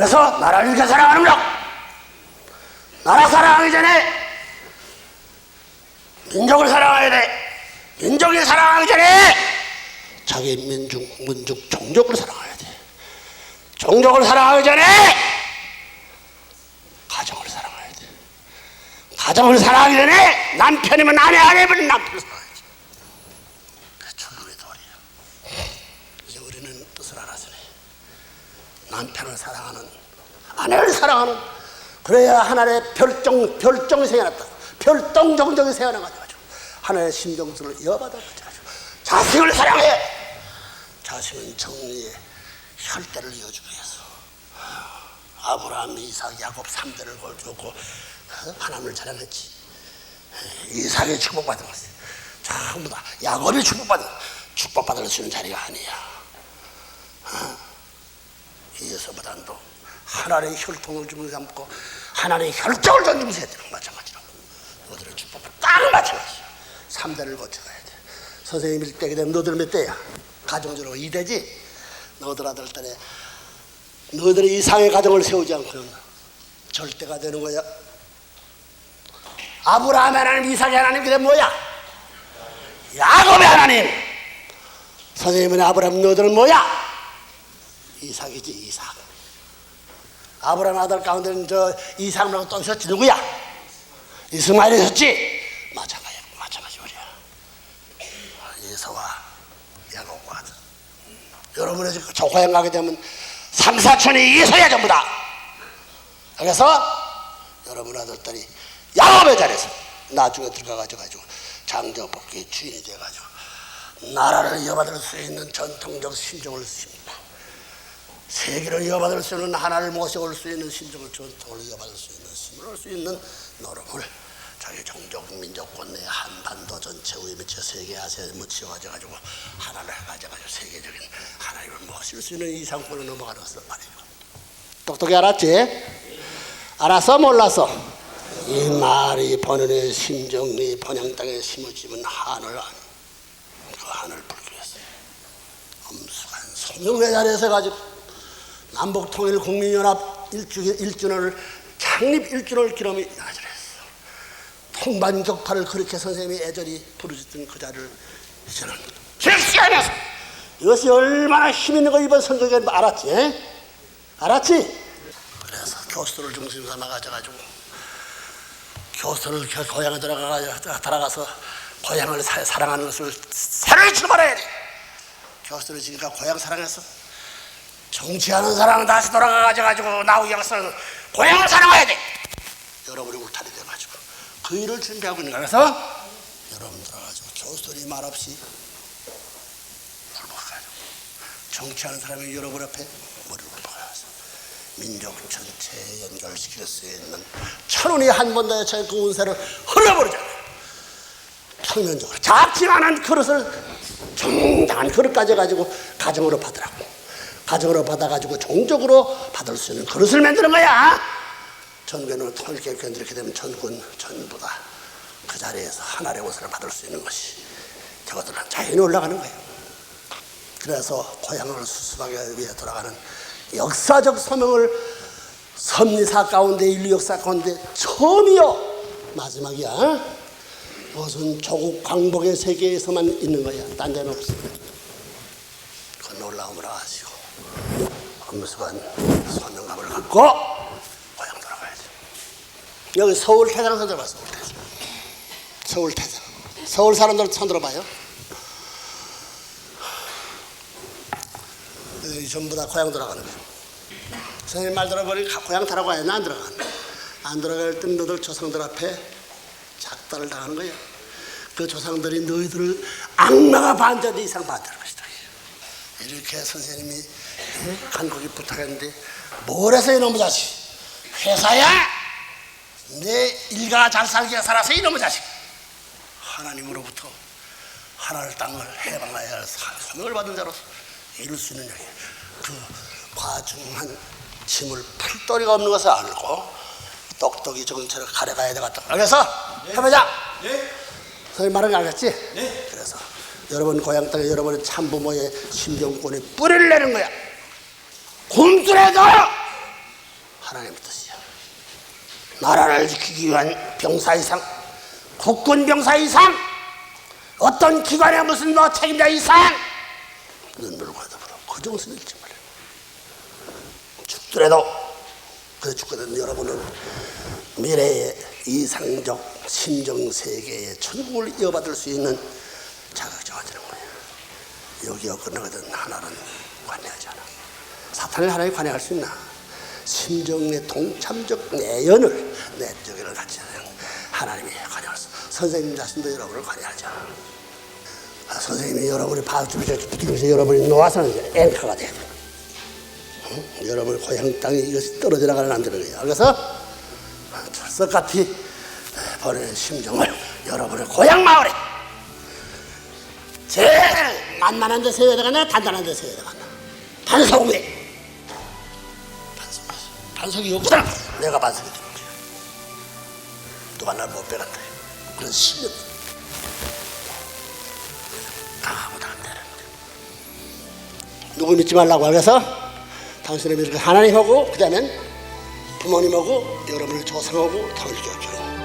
그래서 나라를 이렇게 법. 나라 사랑하기 전에 민족을 사랑해야 돼. 민족이 사랑하기 전에 자기 민족, 민족, 종족을 사랑해야 돼. 종족을 사랑하기 전에 가정을 사랑해야 돼. 가정을 사랑하기 전에 남편이면 아내, 아내면 남편을 사랑해야지. 그게 천국의 도리야. 이제 우리는 뜻을 알았으니 남편을 사랑하는 아내를 사랑하는 그래야 하나의 별정 별정이 생겨났다. 별동 정정이 생겨나가지고 하나의 심정수를 이어받아 가지고 자식을 사랑해. 자식은 정리의 혈대를 이어주기 위해서 아브라함, 이삭, 야곱 3대를 걸주고 하나님을 자랑했지. 이삭이 축복받은 것이 전부 다 야곱이 축복받은 축복받을 수 있는 자리가 아니야. 이에서보다도 하나님의 혈통을 주면서 삼고 하나님의 혈정을 던지면서 해야 되는 거 마찬가지라고 너들의 축복은 딱 마찬가지야 3대를 거쳐가야 돼 선생님 일대게 되면 너들 몇 대야? 가정적으로 2대지? 너들 아들 딸에 너희들의 이상의 가정을 세우지 않고는 절대가 되는 거야 아브라함의 하나님, 이삭의 하나님 그게 뭐야? 야곱의 하나님 선생님은 아브라함 너희들은 뭐야? 이삭이지 이삭. 아브라함 아들 가운데는 저 이삭이라고 또 있었지 누구야? 이스마엘이 있었지? 마찬가지야 마찬가지 우리야. 예서와 야곱과 아들. 여러분의 저 고향 가게 되면 삼사촌이 이서야 전부 다. 그래서 여러분 아들들이 야곱의 자리에서 나중에 들어가가지고 가지고 장정복귀 주인이 돼가지고 나라를 이어받을 수 있는 전통적 심정을 씁니다 세계를 이어받을 수 있는 하나를 모셔올 수 있는 신정을 전통을 이어받을 수 있는 힘을 수 있는 노력을 자기 종족 민족 권 내 한반도 전체 위에 미쳐 세계 아세에 묻혀가지고 가지고 하나를 가져가지고 세계적인 하나님을 모실 수 있는 이상권을 넘어가는 것을 말이에요. 똑똑히 알았지? 알았어 몰랐어? 이 말이 번연의 심정리 번양 땅에 심어지면 한을 안, 그 불기 위해서 엄숙한 소명의 자리에서 가지고 남북통일 국민연합 일주, 일준을 창립 일준을 기념이 나절했어. 통반격파를 그렇게 선생님이 애절히 부르짖던 그 자리를 이제는 실시하면서 이것이 얼마나 힘 있는 거 이번 선거에 알았지? 에? 알았지? 그래서 교수들을 중심 삼아 가지고 교수를 그 고향에 들어가 들어가서 고향을 사, 사랑하는 것을 새로 출발해야 돼. 교수들이 지금까지 고향 사랑했어. 정치하는 사람은 다시 돌아가가지고 나오기 위해서는 고향을 사랑해야 돼. 여러분이 울타리 돼가지고 그 일을 준비하고 있는. 그래서 여러분 들어가지고 교수들이 말없이 돌아가가지고 정치하는 사람이 여러분 앞에 머리를 박아서 민족 전체에 연결시킬 수 있는 천운이 한 번 더 여차의 그 운세를 흘러버리잖아요. 평면적으로 작지만한 그릇을 정당한 그릇 가져가지고 가정으로 받으라고. 가정으로 받아가지고 종족으로 받을 수 있는 그릇을 만드는 거야. 전교는 통일교육원 이렇게 되면 전군 전부 다 그 자리에서 하나의 옷을 받을 수 있는 것이 저것들은 자연히 올라가는 거예요. 그래서 고향을 수습하기 위해 돌아가는 역사적 소명을 섭리사 가운데 인류 역사 가운데 처음이요 마지막이야. 무슨 조국 광복의 세계에서만 있는 거야. 딴 데는 없어. 아시고 엄숙한 소명감을 갖고 고향 돌아가야지. 여기 서울 손 들어봐 서울 태장. 서울 태장. 서울 사람들 손 들어봐요. 여기 전부 다 고향 돌아가는 거예요. 선생님 말 들어보니 고향 하나 안 들어가는 안 들어갈 땐 너들 조상들 앞에 작달을 당하는 거야. 그 조상들이 너희들을 악마가 반대하는 이상 반대할 것이다. 이렇게 선생님이 간곡히 부탁했는데 뭘 해서 이놈의 자식? 회사야? 내 일가 잘 살게 살아서 이놈의 자식. 하나님으로부터 하나를 땅을 해방하여야 할 소명을 받은 자로서 이룰 수 있는 여기 그 과중한 짐을 풀도리가 없는 것을 알고 똑똑히 정체를 가려가야 되겠다. 그래서 해보자. 선생님 말은 알겠지? 그래서 여러분 고향 땅에 여러분의 참부모의 심정권에 뿌리를 내는 거야 굶주려도 하나님의 뜻이야. 나라를 지키기 위한 병사 이상, 국군 병사 이상, 어떤 기관의 무슨 뭐 책임자 이상, 눈물과 더불어 그 정신을 잃지 말아요. 죽더라도 그 죽거든 여러분은 미래의 이상적 심정 세계의 천국을 이어받을 수 있는 자격증 가지는 거예요. 여기와 끝나거든 하나는 관여하지 않아. 사탄을 하나님 관여할 수 있나? 심정의 동참적 내연을 내적을 갖지 않는 하나님이 관여할 수. 선생님 자신도 여러분을 관여하죠. 아, 선생님이 여러분을 봐주면서 붙들면서 여러분이 놓아서는 이제 앵커가 돼. 응? 여러분 고향 땅에 이것이 떨어져 나가는 안 되는 거예요. 그래서 철석같이 버리는 심정을 여러분의 고향 마을에 만만한 데 세워야 되겠나 단단한 데 세워야 되겠나. 반석 위에 반석 반석이 없잖아 내가 반석이 되는 거야. 누가 날 못 빼간다. 그런 신념 강하고 담대는 누구 믿지 말라고 그래서 당신의 믿을 하나님하고 그 다음엔 부모님하고 여러분의 조상하고 당을 지켜줘요